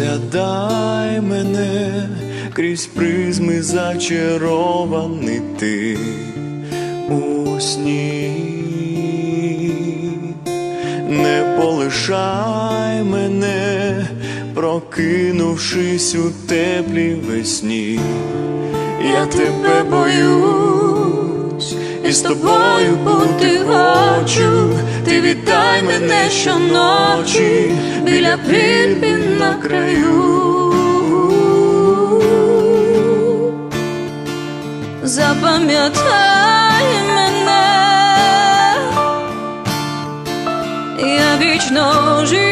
розглядай мене крізь призми зачарований ти у сні. Не полишай мене, прокинувшись у теплій весні. Я тебе боюсь, і з тобою бути хочу. Ти вітай мене щоночі біля прірві на краю. Запам'ятай мене, я вічно житиму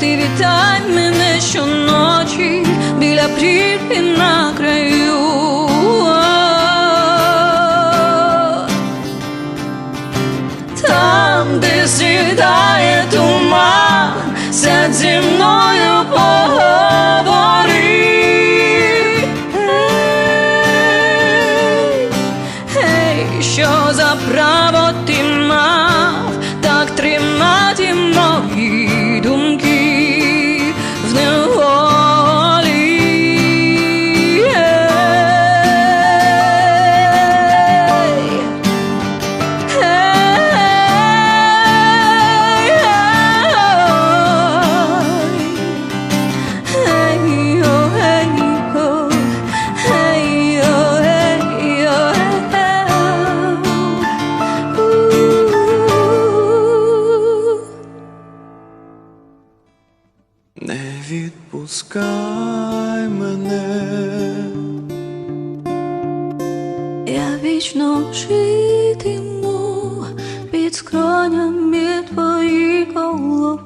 Ти вітай мене щоночі біля прірви на краю. Там, де сідає туман, сядь зі мною поговори. Ей, Гей, що за право відпускай мене. Я вічно житиму під скронями твоїх голови.